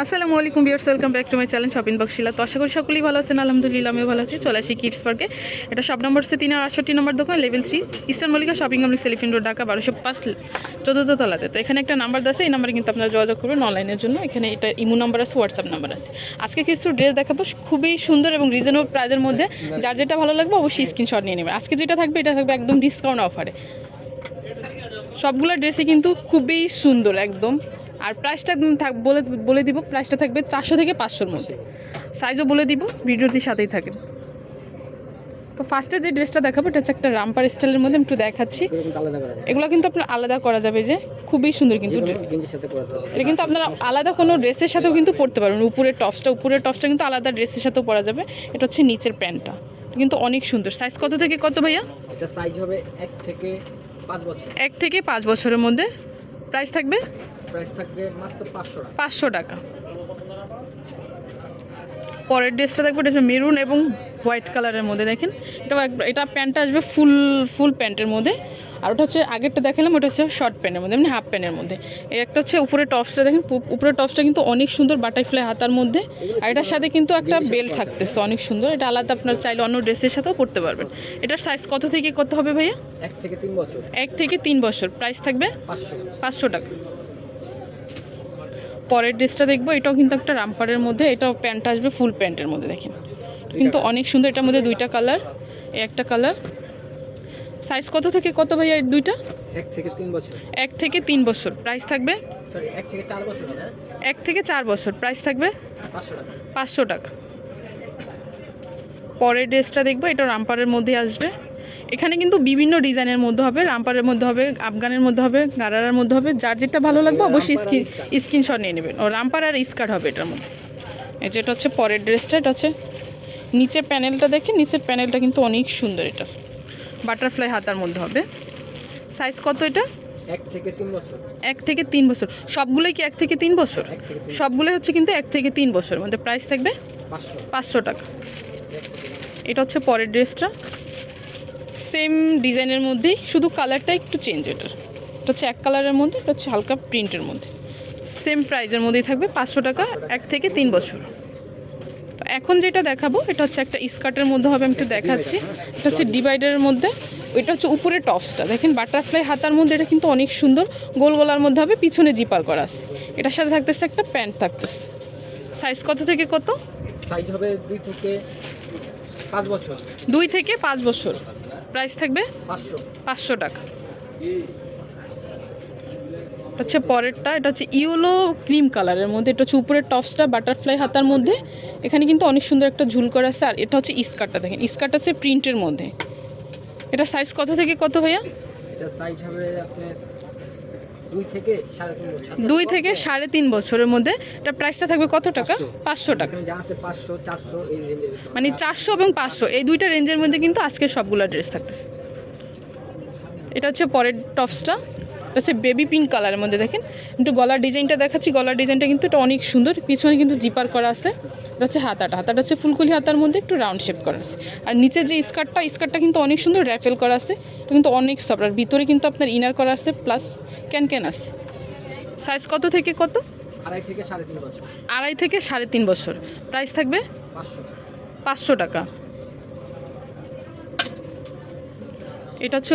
আসসালামু আলাইকুম viewers welcome back to my channel shopping বক্সিলা তো আশা করি সকলেই ভালো আছেন। আলহামদুলিল্লাহ, আমিও ভালো আছি। চলে আসি কিডস পার্কে এটা সব নম্বর হচ্ছে তিন আটষট্টি নম্বর দোকান level three Eastern Mallika shopping complex Elephant road Dhaka বারোশো পাঁচ চতুর্থ তলাতে। তো এখানে একটা নাম্বার আছে, এই নাম্বারে কিন্তু আপনারা যোগাযোগ করবেন অনলাইনের জন্য। এখানে এটা ইমো নাম্বার আছে হোয়াটসঅ্যাপ নাম্বার আছে। আজকে কিছু ড্রেস দেখাবো, খুবই সুন্দর এবং রিজনেবল প্রাইজের মধ্যে। যার যেটা ভালো লাগবে, অবশ্যই স্ক্রিনশট নিয়ে নেবেন। আজকে যেটা থাকবে, এটা থাকবে একদম ডিসকাউন্ট অফারে সবগুলো ড্রেসই কিন্তু খুবই সুন্দর, একদম। আর প্রাইসটা থাক বলে বলে দিব প্রাইসটা থাকবে চারশো থেকে পাঁচশোর মধ্যে। সাইজও বলে দিব ভিডিওটির সাথেই থাকেন। তো ফার্স্টে যে ড্রেসটা দেখাবো এটা হচ্ছে একটা রামপার স্টাইলের মধ্যে একটু দেখাচ্ছি। এগুলো কিন্তু আপনার আলাদা করা যাবে যে খুবই সুন্দর কিন্তু এটা কিন্তু আপনারা আলাদা কোনো ড্রেসের সাথেও কিন্তু পরতে পারবেন। উপরের টপসটা উপরের টপসটা কিন্তু আলাদা ড্রেসের সাথেও পরা যাবে। এটা হচ্ছে নিচের প্যান্টটা। কিন্তু অনেক সুন্দর। সাইজ কত থেকে কত ভাইয়া? এটা সাইজ হবে এক থেকে পাঁচ বছর। এক থেকে পাঁচ বছরের মধ্যে। প্রাইস থাকবে? প্রাইস থাকবে মাত্র পাঁচশো টাকা। পাঁচশো টাকা। পরের ড্রেসটা দেখব এটা মেরুন এবং হোয়াইট কালারের মধ্যে। দেখেন এটা এটা প্যান্টটা আসবে ফুল ফুল প্যান্টের মধ্যে। আর ওটা হচ্ছে আগেরটা দেখালাম ওটা হচ্ছে শর্ট প্যান্টের মধ্যে মানে হাফ প্যান্টের মধ্যে। এই একটা হচ্ছে উপরে টপসটা দেখেন উপরের টপসটা কিন্তু অনেক সুন্দর বাটারফ্লাই হাতার মধ্যে। আর এটার সাথে কিন্তু একটা বেল্ট থাকতেছে অনেক সুন্দর। এটা আলাদা আপনার চাইলে অন্য ড্রেসের সাথেও পরতে পারবেন। এটার সাইজ কত থেকে কত হবে ভাইয়া? এক থেকে তিন বছর। এক থেকে তিন বছর। প্রাইস থাকবে? পাঁচশো। পাঁচশো টাকা। পরের ড্রেসটা দেখব এটাও কিন্তু একটা রামপারের মধ্যে এটাও প্যান্ট আসবে ফুল প্যান্টের মধ্যে দেখেন। কিন্তু অনেক সুন্দর এটার মধ্যে দুইটা কালার এই একটা কালার সাইজ কত থেকে কত ভাইয়া এই দুইটা? এক থেকে তিন বছর। এক থেকে তিন বছর। প্রাইস থাকবে? সরি এক থেকে চার বছর হ্যাঁ? এক থেকে চার বছর। প্রাইস থাকবে? পাঁচশো টাকা। পাঁচশো টাকা। পরের ড্রেসটা দেখব এটা রামপারের মধ্যে আসবে। এখানে কিন্তু বিভিন্ন ডিজাইনের মধ্যে হবে রামপারের মধ্যে হবে আফগানের মধ্যে হবে গারারার মধ্যে হবে যার যেটা ভালো লাগবে অবশ্যই স্ক্রিন স্ক্রিনশট নিয়ে নেবেন। ও রামপার আর স্কার্ট হবে এটার মধ্যে। এই যেটা হচ্ছে পরের ড্রেসটা এটা হচ্ছে নিচের প্যানেলটা দেখে নিচের প্যানেলটা কিন্তু অনেক সুন্দর এটা। বাটারফ্লাই হাতার মধ্যে হবে। সাইজ কত এটা? এক থেকে তিন বছর। এক থেকে তিন বছর। সবগুলোই কি এক থেকে তিন বছর? সবগুলোই হচ্ছে কিন্তু এক থেকে তিন বছর। মধ্যে প্রাইস থাকবে? পাঁচশো। টাকা। এটা হচ্ছে পরের ড্রেসটা। সেম ডিজাইনের মধ্যেই শুধু কালারটা একটু চেঞ্জ এটার। এটা হচ্ছে এক কালারের মধ্যে এটা হচ্ছে হালকা প্রিন্টের মধ্যে। সেম প্রাইজের মধ্যেই থাকবে পাঁচশো টাকা এক থেকে তিন বছর। এখন যেটা দেখাবো এটা হচ্ছে একটা স্কার্টের মধ্যে হবে আমি একটু দেখাচ্ছি। এটা হচ্ছে ডিভাইডারের মধ্যে এটা হচ্ছে উপরে টপসটা। দেখেন বাটারফ্লাই হাতার মধ্যে এটা কিন্তু অনেক সুন্দর গোল গোলার মধ্যে হবে পিছনে জিপার করা আছে। এটার সাথে থাকতেছে একটা প্যান্ট থাকতেছে। সাইজ কত থেকে কত? সাইজ হবে দুই থেকে পাঁচ বছর। দুই থেকে পাঁচ বছর। প্রাইস থাকবে পাঁচশো। পাঁচশো টাকা। হচ্ছে পরেরটা এটা হচ্ছে ইয়েলো ক্রিম কালারের মধ্যে এটা হচ্ছে উপরের টপসটা বাটারফ্লাই হাতার মধ্যে। এখানে কিন্তু অনেক সুন্দর একটা ঝুল করা আছে আর এটা হচ্ছে স্কার্টটা দেখেন স্কার্ট আছে প্রিন্টের মধ্যে। এটা সাইজ কত থেকে কত ভাইয়া? এটা সাইজ হবে দুই থেকে সাড়ে তিন বছরের মধ্যে এটা প্রাইসটা থাকবে কত টাকা? পাঁচশো। টাকা। মানে চারশো এবং পাঁচশো এই দুইটা রেঞ্জের মধ্যে কিন্তু আজকে সবগুলো ড্রেস থাকতেছে। এটা হচ্ছে পরের টপসটা। হচ্ছে বেবি পিঙ্ক কালারের মধ্যে দেখেন। একটু গলার ডিজাইনটা দেখাচ্ছি। গলার ডিজাইনটা কিন্তু এটা অনেক সুন্দর। পিছনে কিন্তু জিপার করা আছে। এটা হচ্ছে হাতাটা। হাতাটা হচ্ছে ফুলকুলি হাতার মধ্যে একটু রাউন্ড শেপ করা আছে। আর নিচে যে স্কার্টটা স্কার্টটা কিন্তু অনেক সুন্দর র্যাফেল করা আছে। এটা কিন্তু অনেক সফট আর ভিতরে কিন্তু আপনার ইনার করা আছে প্লাস ক্যান ক্যান আছে। সাইজ কত থেকে কত? আড়াই থেকে সাড়ে তিন বছর। আড়াই থেকে সাড়ে তিন বছর। প্রাইস থাকবে? পাঁচশো টাকা। এটা হচ্ছে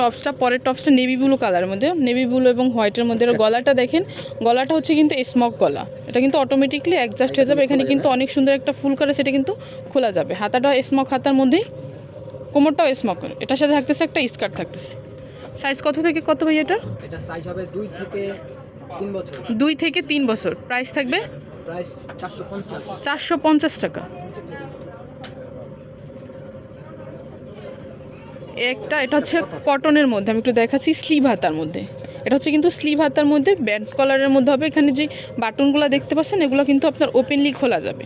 টপসটা পরের টপসটা নেভি ব্লু কালারের মধ্যে নেভি ব্লু এবং হোয়াইটের মধ্যে। গলাটা দেখেন গলাটা হচ্ছে কিন্তু স্মক গলা। এটা কিন্তু অটোমেটিকলি অ্যাডজাস্ট হয়ে যাবে। এখানে কিন্তু অনেক সুন্দর একটা ফুল করে সেটা কিন্তু খোলা যাবে। হাতাটা স্মক হাতার মধ্যেই কোমরটাও স্মক এটার সাথে থাকতেছে একটা স্কার্ট থাকতেছে। সাইজ কত থেকে কত ভাই এটার? এটা সাইজ হবে দুই থেকে তিন বছর। দুই থেকে তিন বছর। প্রাইস থাকবে প্রাইস চারশো পঞ্চাশ টাকা। একটা এটা হচ্ছে কটনের মধ্যে আমি একটু দেখাচ্ছি স্লিভ হাতার মধ্যে। এটা হচ্ছে কিন্তু স্লিভ হাতার মধ্যে ব্যান্ড কলারের মধ্যে হবে। এখানে যে বাটনগুলো দেখতে পাচ্ছেন এগুলো কিন্তু আপনার ওপেনলি খোলা যাবে।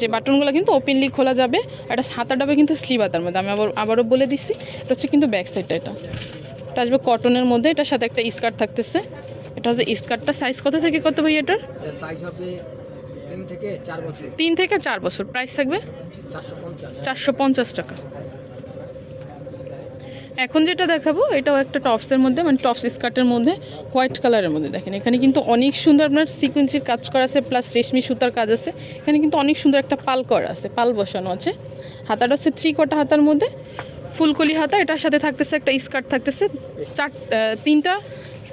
যে বাটনগুলো কিন্তু ওপেনলি খোলা যাবে এটা হাতাটা হবে কিন্তু স্লিভ হাতার মধ্যে। আমি আবার আবারও বলে দিচ্ছি এটা হচ্ছে কিন্তু ব্যাক সাইডটা এটা। এটা আসবে কটনের মধ্যে এটার সাথে একটা স্কার্ট থাকতেছে। এটা হচ্ছে স্কার্টটা সাইজ কত থেকে কত ভাই এটার? সাইজ হবে তিন থেকে চার বছর। প্রাইস থাকবে? চারশো পঞ্চাশ টাকা। এখন যেটা দেখাবো এটাও একটা টপসের মধ্যে মানে টপস স্কার্টের মধ্যে হোয়াইট কালারের মধ্যে দেখেন। এখানে কিন্তু অনেক সুন্দর আপনার সিকুয়েন্সির কাজ করা আছে প্লাস রেশমি সুতার কাজ আছে। এখানে কিন্তু অনেক সুন্দর একটা পাল করা আছে পাল বসানো আছে। হাতাটা হচ্ছে থ্রি কটা হাতার মধ্যে। ফুলকলি হাতা এটার সাথে থাকতেছে একটা স্কার্ট থাকতেছে। চার তিনটা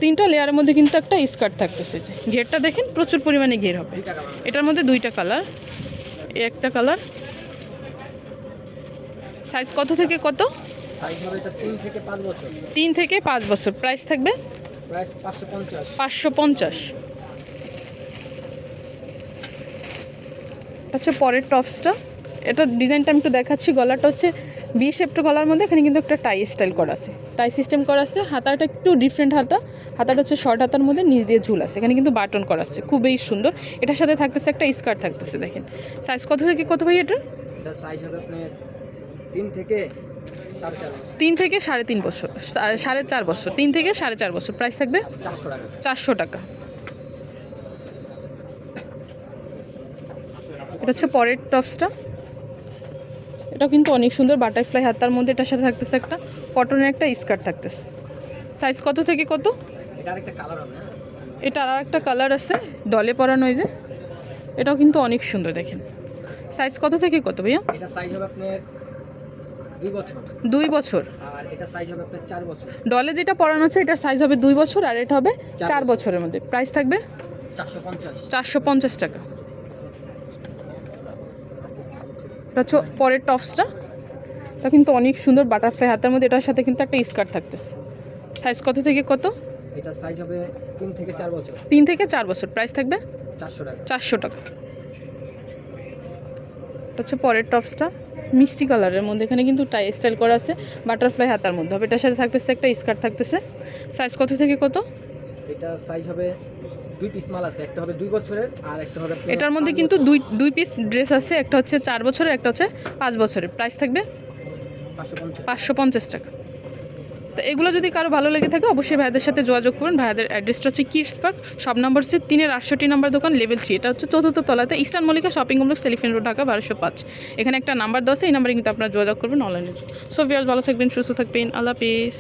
তিনটা লেয়ারের মধ্যে কিন্তু একটা স্কার্ট থাকতেছে। যে ঘেরটা দেখেন প্রচুর পরিমাণে ঘের হবে। এটার মধ্যে দুইটা কালার একটা কালার সাইজ কত থেকে কত? তিন থেকে পাঁচ বছর। প্রাইস থাকবে? পাঁচশো পঞ্চাশ। আচ্ছা পরের টপসটা। এটা ডিজাইনটা আমি একটু দেখাচ্ছি। গলাটা হচ্ছে বি শেপটা গলার মধ্যে। এখানে কিন্তু একটা টাই স্টাইল করা আছে। টাই সিস্টেম করা আছে। হাতাটা একটু ডিফারেন্ট হাতা। হাতাটা হচ্ছে শর্ট হাতার মধ্যে নিচ দিয়ে ঝুল আছে। এখানে কিন্তু বাটন করা আছে। খুবই সুন্দর। এটার সাথে থাকতেছে একটা স্কার্ট থাকতেছে দেখেন। সাইজ কত থেকে কত ভাই এটার? এটা সাইজ হবে আপনার তিন থেকে তিন থেকে সাড়ে তিন বছর সাড়ে চার বছর তিন থেকে সাড়ে চার বছর। প্রাইস থাকবে চারশো টাকা। এটা হচ্ছে পরের টপসটা এটা কিন্তু অনেক সুন্দর বাটারফ্লাই হাতার মধ্যে এটার সাথে থাকতেছে একটা কটনের একটা স্কার্ট থাকতেছে। সাইজ কত থেকে কত? এটা হ্যাঁ। আর একটা কালার আছে ডলে পরানো যে। এটাও কিন্তু অনেক সুন্দর দেখেন। সাইজ কত থেকে কত ভাইয়া? এটা সাইজ হবে আপনার দুই বছর। ডলে যেটা পরানো আছে এটার সাইজ হবে দুই বছর আর এটা হবে চার বছরের মধ্যে। প্রাইস থাকবে? চারশো পঞ্চাশ। টাকা। এটা হচ্ছে পরের টপসটা এটা কিন্তু অনেক সুন্দর বাটারফ্লাই হাতের মধ্যে। এটার সাথে কিন্তু একটা স্কার্ট থাকতেছে। সাইজ কত থেকে কত? এটা সাইজ হবে তিন থেকে চার বছর। তিন থেকে চার বছর। প্রাইস থাকবে? চারশো টাকা। চারশো টাকা। হচ্ছে পরের টপসটা মিষ্টি কালারের মধ্যে। এখানে কিন্তু টাই স্টাইল করা আছে বাটারফ্লাই হাতার মধ্যে হবে। এটার সাথে থাকতেছে একটা স্কার্ট থাকতেছে। সাইজ কত থেকে কত? এটা সাইজ হবে দুই পিস মাল আছে একটা হবে দুই বছরের আর একটা হবে এটার মধ্যে কিন্তু দুই দুই পিস ড্রেস আছে একটা হচ্ছে চার বছরের একটা হচ্ছে পাঁচ বছরের। প্রাইস থাকবে পাঁচশো পাঁচশো পঞ্চাশ টাকা। তো এগুলো যদি কারও ভালো লেগে থাকে, অবশ্যই ভাইয়াদের সাথে যোগাযোগ করুন। ভাইয়াদের অ্যাড্রেসটা হচ্ছে কিডস পার্ক সব নম্বর হচ্ছে তিনের আটষট্টি নম্বর দোকান লেভেল থ্রি এটা হচ্ছে চতুর্থ তলাতে Eastern Mallika shopping complex Elephant road Dhaka, বারোশো পাঁচ। এখানে একটা নাম্বার দেওয়া এই নাম্বারে কিন্তু আপনারা যোগাযোগ করবেন অনলাইনে সো ভিয়ার ভালো থাকবেন, সুস্থ থাকবেন। আল্লাহ হাফিজ।